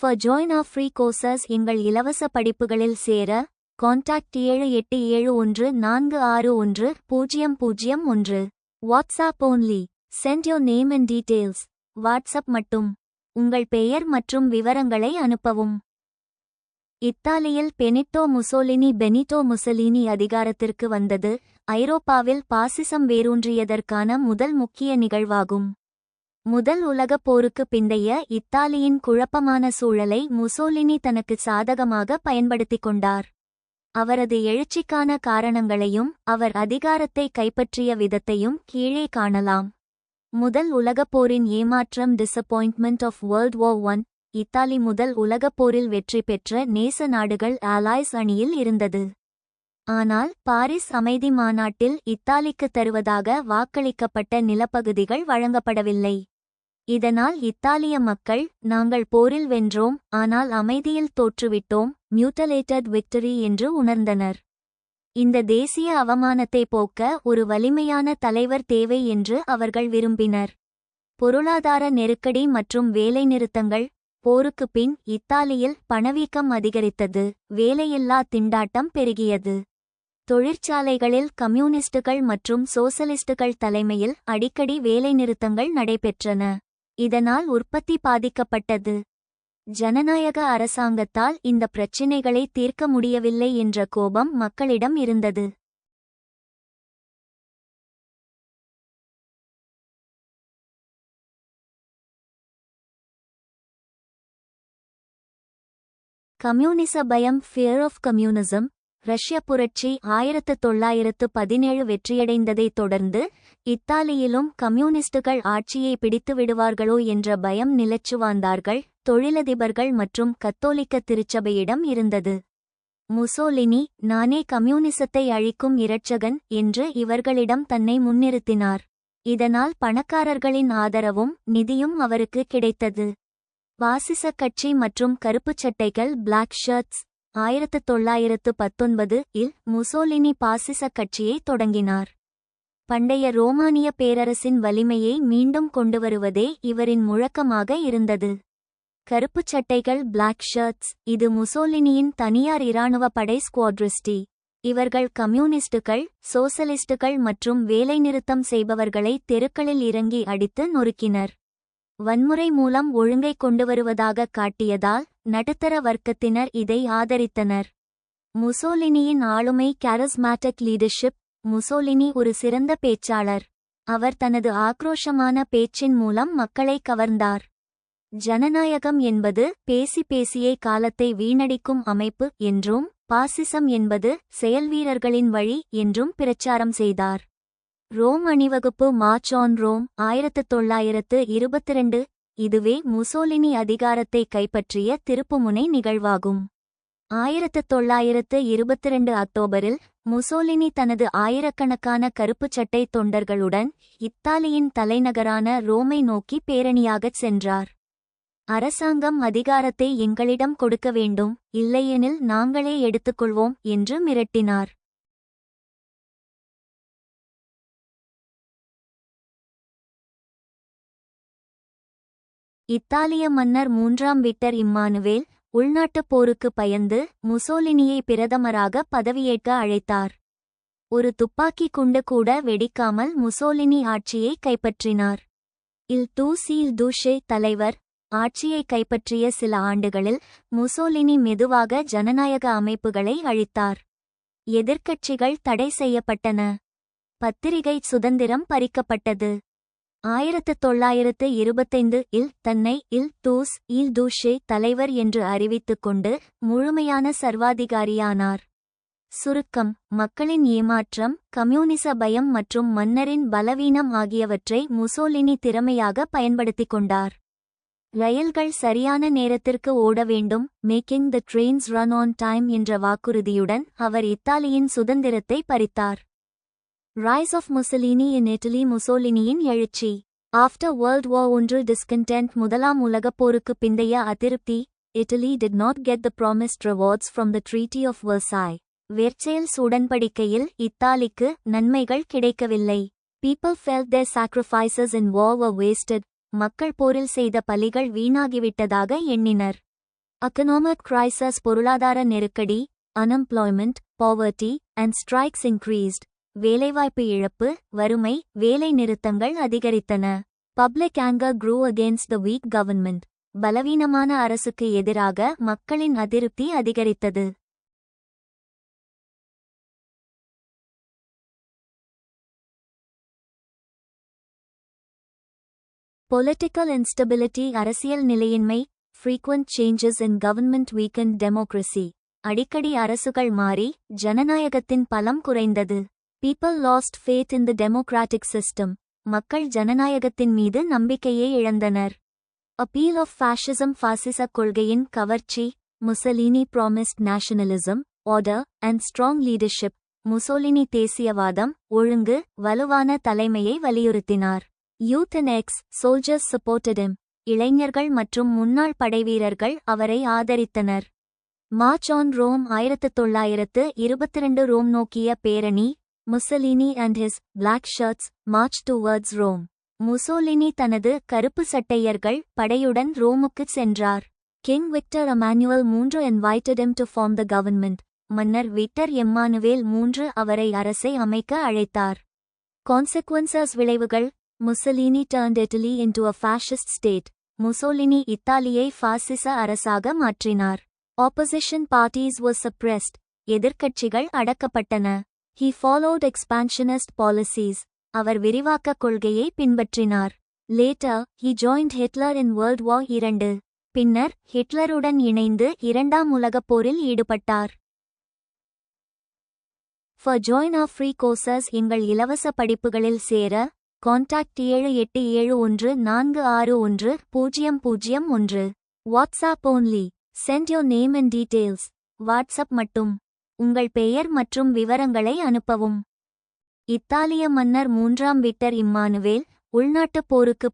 For join of free courses எங்கள் இலவச படிப்புகளில் சேர கான்டாக்ட் ஏழு எட்டு ஏழு ஒன்று நான்கு ஆறு ஒன்று பூஜ்ஜியம் பூஜ்ஜியம் ஒன்று. WhatsApp only send your name and details WhatsApp மட்டும். உங்கள் பெயர் மற்றும் விவரங்களை அனுப்பவும். இத்தாலியில் பெனிட்டோ முசோலினி பெனிட்டோ முசலினி அதிகாரத்திற்கு வந்தது ஐரோப்பாவில் பாசிசம் வேரூன்றியதற்கான முதல் முக்கிய நிகழ்வாகும். முதல் உலகப் போருக்கு பிந்தைய இத்தாலியின் குழப்பமான சூழலை முசோலினி தனக்கு சாதகமாக பயன்படுத்திக் கொண்டார். அவரது எழுச்சிக்கான காரணங்களையும் அவர் அதிகாரத்தை கைப்பற்றிய விதத்தையும் கீழே காணலாம். முதல் உலகப் போரின் ஏமாற்றம் disappointment of world war one Italy முதல் உலகப் போரில் வெற்றி பெற்ற நேச நாடுகள் அலாய்ஸ் அணியில் இருந்தது. ஆனால் பாரிஸ் அமைதி மாநாட்டில் இத்தாலிக்கு தருவதாக வாக்களிக்கப்பட்ட நிலப்பகுதிகள் வழங்கப்படவில்லை. இதனால் இத்தாலிய மக்கள் நாங்கள் போரில் வென்றோம் ஆனால் அமைதியில் தோற்றுவிட்டோம் மியூட்டலேட்டட் விக்டரி என்று உணர்ந்தனர். இந்த தேசிய அவமானத்தை போக்க ஒரு வலிமையான தலைவர் தேவை என்று அவர்கள் விரும்பினர். பொருளாதார நெருக்கடி மற்றும் வேலைநிறுத்தங்கள் போருக்கு பின் இத்தாலியில் பணவீக்கம் அதிகரித்தது வேலையில்லா திண்டாட்டம் பெருகியது. தொழிற்சாலைகளில் கம்யூனிஸ்டுகள் மற்றும் சோசலிஸ்டுகள் தலைமையில் அடிக்கடி வேலைநிறுத்தங்கள் நடைபெற்றன. இதனால் உற்பத்தி பாதிக்கப்பட்டது. ஜனநாயக அரசாங்கத்தால் இந்த பிரச்சினைகளை தீர்க்க முடியவில்லை என்ற கோபம் மக்களிடம் இருந்தது. கம்யூனிச பயம் ஃபியர் ஆஃப் கம்யூனிசம் ரஷ்ய புரட்சி ஆயிரத்து தொள்ளாயிரத்து பதினேழு வெற்றியடைந்ததைத் தொடர்ந்து இத்தாலியிலும் கம்யூனிஸ்டுகள் ஆட்சியை பிடித்து விடுவார்களோ என்ற பயம் நிலச்சுவாந்தார்கள் தொழிலதிபர்கள் மற்றும் கத்தோலிக்க திருச்சபையிடம் இருந்தது. முசோலினி நானே கம்யூனிசத்தை அழிக்கும் இரட்சகன் என்று இவர்களிடம் தன்னை முன்னிறுத்தினார். இதனால் பணக்காரர்களின் ஆதரவும் நிதியும் அவருக்கு கிடைத்தது. பாசிச கட்சி மற்றும் கருப்புச் சட்டைகள் பிளாக் ஷர்ட்ஸ் ஆயிரத்து தொள்ளாயிரத்து பத்தொன்பது இல் முசோலினி பாசிச கட்சியை தொடங்கினார். பண்டைய ரோமானிய பேரரசின் வலிமையை மீண்டும் கொண்டுவருவதே இவரின் முழக்கமாக இருந்தது. கருப்புச் சட்டைகள் பிளாக் ஷர்ட்ஸ் இது முசோலினியின் தனியார் இராணுவ படை ஸ்குவாட்ரிஸ்டி இவர்கள் கம்யூனிஸ்டுகள் சோசலிஸ்டுகள் மற்றும் வேலைநிறுத்தம் செய்பவர்களை தெருக்களில் இறங்கி அடித்து நொறுக்கினர். வன்முறை மூலம் ஒழுங்கை கொண்டுவருவதாக காட்டியதால் நடுத்தர வர்க்கத்தினர் இதை ஆதரித்தனர். முசோலினியின் ஆளுமை கேரஸ்மேட்டிக் லீடர்ஷிப் முசோலினி ஒரு சிறந்த பேச்சாளர். அவர் தனது ஆக்ரோஷமான பேச்சின் மூலம் மக்களை கவர்ந்தார். ஜனநாயகம் என்பது பேசி பேசியே காலத்தை வீணடிக்கும் அமைப்பு என்றும் பாசிசம் என்பது செயல்வீரர்களின் வழி என்றும் பிரச்சாரம் செய்தார். ரோம் அணிவகுப்பு மார்ச் ஆன் ரோம் ஆயிரத்து தொள்ளாயிரத்து இருபத்திரண்டு இதுவே முசோலினி அதிகாரத்தை கைப்பற்றிய திருப்புமுனை நிகழ்வாகும். ஆயிரத்து தொள்ளாயிரத்து இருபத்திரண்டு அக்டோபரில் முசோலினி தனது ஆயிரக்கணக்கான கருப்புச் சட்டை தொண்டர்களுடன் இத்தாலியின் தலைநகரான ரோமை நோக்கி பேரணியாகச் சென்றார். அரசாங்கம் அதிகாரத்தை எங்களிடம் கொடுக்க வேண்டும் இல்லையெனில் நாங்களே எடுத்துக்கொள்வோம் என்று மிரட்டினார். இத்தாலிய மன்னர் மூன்றாம் விக்டர் இம்மானுவேல் உள்நாட்டுப் போருக்கு பயந்து முசோலினியை பிரதமராக பதவியேற்க அழைத்தார். ஒரு துப்பாக்கி குண்டு கூட வெடிக்காமல் முசோலினி ஆட்சியை கைப்பற்றினார். இல் தூசீல் தூஷே தலைவர் ஆட்சியை கைப்பற்றிய சில ஆண்டுகளில் முசோலினி மெதுவாக ஜனநாயக அமைப்புகளை அழித்தார். எதிர்க்கட்சிகள் தடை செய்யப்பட்டன. பத்திரிகை சுதந்திரம் பறிக்கப்பட்டது. ஆயிரத்து தொள்ளாயிரத்து இருபத்தைந்து இல் தன்னை இல் தூஸ் இல் தூஷே தலைவர் என்று அறிவித்துக் கொண்டு முழுமையான சர்வாதிகாரியானார். சுருக்கம் மக்களின் ஏமாற்றம் கம்யூனிச பயம் மற்றும் மன்னரின் பலவீனம் ஆகியவற்றை முசோலினி திறமையாக பயன்படுத்திக் கொண்டார். ரயில்கள் சரியான நேரத்திற்கு ஓட வேண்டும் making the trains run on time என்ற வாக்குறுதியுடன் அவர் இத்தாலியின் சுதந்திரத்தை பறித்தார். ரைஸ் ஆஃப் முசலினி இன் இட்டலி முசோலினியின் எழுச்சி ஆஃப்டர் வேர்ல்ட் வார் ஒன்று டிஸ்கண்டென்ட் முதலாம் உலகப் போருக்கு பிந்தைய அதிருப்தி Italy did not get the promised rewards from the treaty of Versailles Versailles உடன்படிக்கையில் இத்தாலிக்கு நன்மைகள் கிடைக்கவில்லை people felt their sacrifices in war were wasted. மக்கள் போரில் செய்த பலிகள் வீணாகிவிட்டதாக எண்ணினர் economic crisis பொருளாதார நெருக்கடி unemployment poverty and strikes increased. வேலைவாய்ப்பு இழப்பு வறுமை வேலை நிறுத்தங்கள் அதிகரித்தன. Public anger grew against the weak government பலவீனமான அரசுக்கு எதிராக மக்களின் அதிருப்தி அதிகரித்தது. பொலிட்டிக்கல் இன்ஸ்டபிலிட்டி அரசியல் நிலையின்மை frequent changes in government weaken democracy அடிக்கடி அரசுகள் மாறி ஜனநாயகத்தின் பலம் குறைந்தது. People lost faith in the democratic system மக்கள் ஜனநாயகத்தின் மீது நம்பிக்கையை இழந்தனர். அப்பீல் ஆஃப் ஃபாஷிசம் ஃபாசிச கொள்கையின் கவர்ச்சி Mussolini promised nationalism order and strong leadership Mussolini தேசியவாதம் ஒழுங்கு வலுவான தலைமையை வலியுறுத்தினார். Youth and ex soldiers supported him இளைஞர்கள் மற்றும் முன்னாள் படைவீரர்கள் அவரை ஆதரித்தனர். மார்ச் ஆன் ரோம் ஆயிரத்து தொள்ளாயிரத்து இருபத்திரண்டு ரோம் நோக்கிய பேரணி Mussolini and his black shirts march towards Rome Mussolini தனது கருப்பு சட்டையர்கள் படையுடன் ரோமுக்குச் சென்றார். கிங் விக்டர் அமானுவல் மூன்று invited him to form the government மன்னர் விக்டர் எம்மானுவேல் மூன்று அவரை அரசை அமைக்க அழைத்தார். கான்செக்வன்சஸ் விளைவுகள். Mussolini turned Italy into a fascist state Mussolini இத்தாலியை ஃபாசிச அரசாக மாற்றினார். ஆப்போசிஷன் பார்ட்டிஸ் was சப்ரெஸ்ட் எதிர்க்கட்சிகள் அடக்கப்பட்டன. ஹி ஃபாலோட் எக்ஸ்பான்ஷனிஸ்ட் பாலிசிஸ் அவர் விரிவாக்க கொள்கையை பின்பற்றினார். Later he joined Hitler in world war இரண்டு பின்னர் ஹிட்லருடன் இணைந்து இரண்டாம் உலகப் போரில் ஈடுபட்டார். For join of free courses எங்கள் இலவச படிப்புகளில் சேர கான்டாக்ட் ஏழு எட்டு ஏழு ஒன்று நான்கு ஆறு ஒன்று பூஜ்ஜியம் பூஜ்ஜியம் ஒன்று. WhatsApp only send your name and details WhatsApp மட்டும். உங்கள் பெயர் மற்றும் விவரங்களை அனுப்பவும். இத்தாலிய மன்னர் மூன்றாம் விக்டர் இம்மானுவேல் உள்நாட்டுப் போருக்கு